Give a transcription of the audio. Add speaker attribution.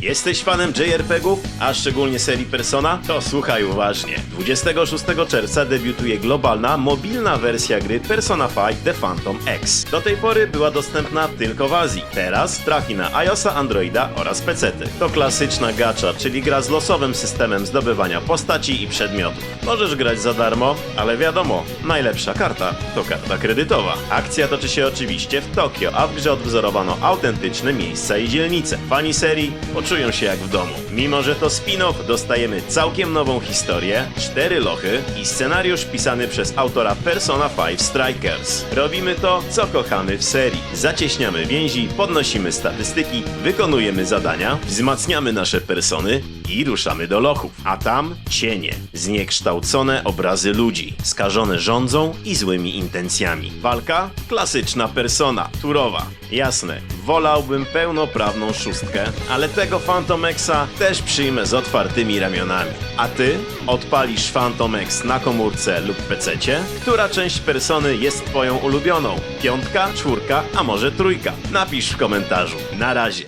Speaker 1: Jesteś fanem JRPG-ów, a szczególnie serii Persona? To słuchaj uważnie. 26 czerwca debiutuje globalna, mobilna wersja gry Persona 5 The Phantom X. Do tej pory była dostępna tylko w Azji. Teraz trafi na iOSa, Androida oraz PC-ty. To klasyczna gacha, czyli gra z losowym systemem zdobywania postaci i przedmiotów. Możesz grać za darmo, ale wiadomo, najlepsza karta to karta kredytowa. Akcja toczy się oczywiście w Tokio, a w grze odwzorowano autentyczne miejsca i dzielnice. Fani serii poczują się jak w domu. Mimo, że to spin-off, dostajemy całkiem nową historię, cztery lochy i scenariusz pisany przez autora Persona 5 Strikers. Robimy to, co kochamy w serii. Zacieśniamy więzi, podnosimy statystyki, wykonujemy zadania, wzmacniamy nasze persony i ruszamy do lochów. A tam cienie, zniekształcone obrazy ludzi, skażone rządzą i złymi intencjami. Walka? Klasyczna persona, turowa. Jasne, wolałbym pełnoprawną szóstkę, ale tego Phantom Xa też przyjmę z otwartymi ramionami. A ty? Odpalisz Phantom X na komórce lub pececie? Która część persony jest twoją ulubioną? Piątka, czwórka, a może trójka? Napisz w komentarzu. Na razie.